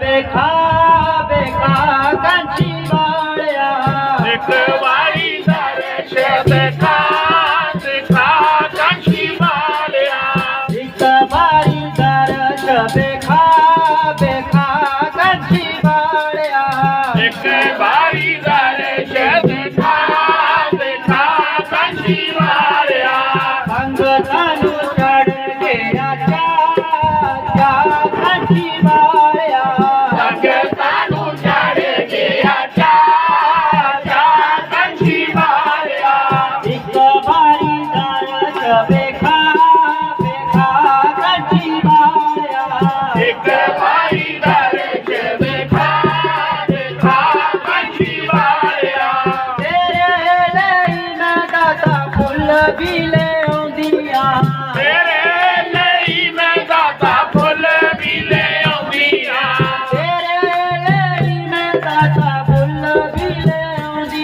ਵੇਖਾ ਵੇਖਾ ਕੰਚੀ ਵਾਲਿਆ। ਇੱਕ ਵਾਰੀ ਦਰਸ਼ ਦੇਖਾ ਦੇਖਾ ਕੰਚੀ ਵਾਲਿਆ। ਇੱਕ ਵਾਰੀ ਦਰਸ਼ ਦੇਖਾ ਦੇਖਾ ਕੰਚੀ ਵਾਲਿਆ। ਇੱਕ ਵਾਰੀ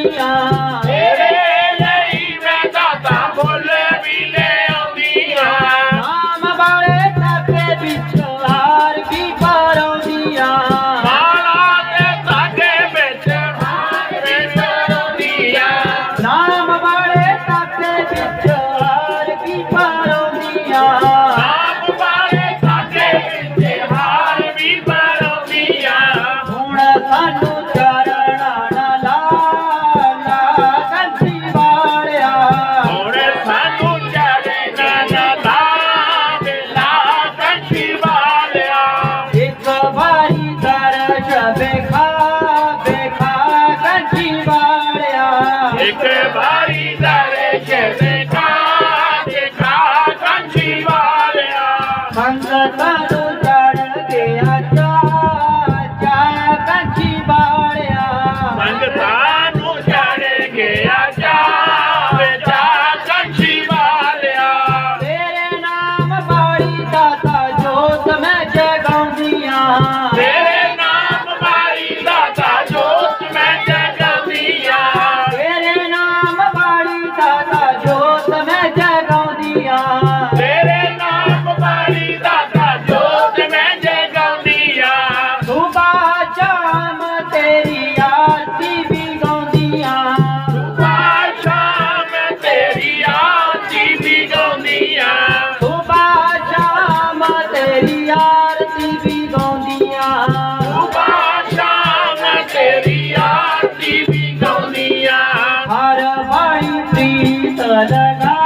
ਆਉਂਦੀਆਂ ਤੇਰੇ ਲਈ ਮੈਂ ਦਾਤਾ ਮੁੱਲ ਵੀ ਲੈ ਆਉਂਦੀਆਂ ਨਾਮ ਵਾਲੇ ਖਾਤੇ ਵਿੱਚ Santa ಶ್ರೀ ಸದನಾ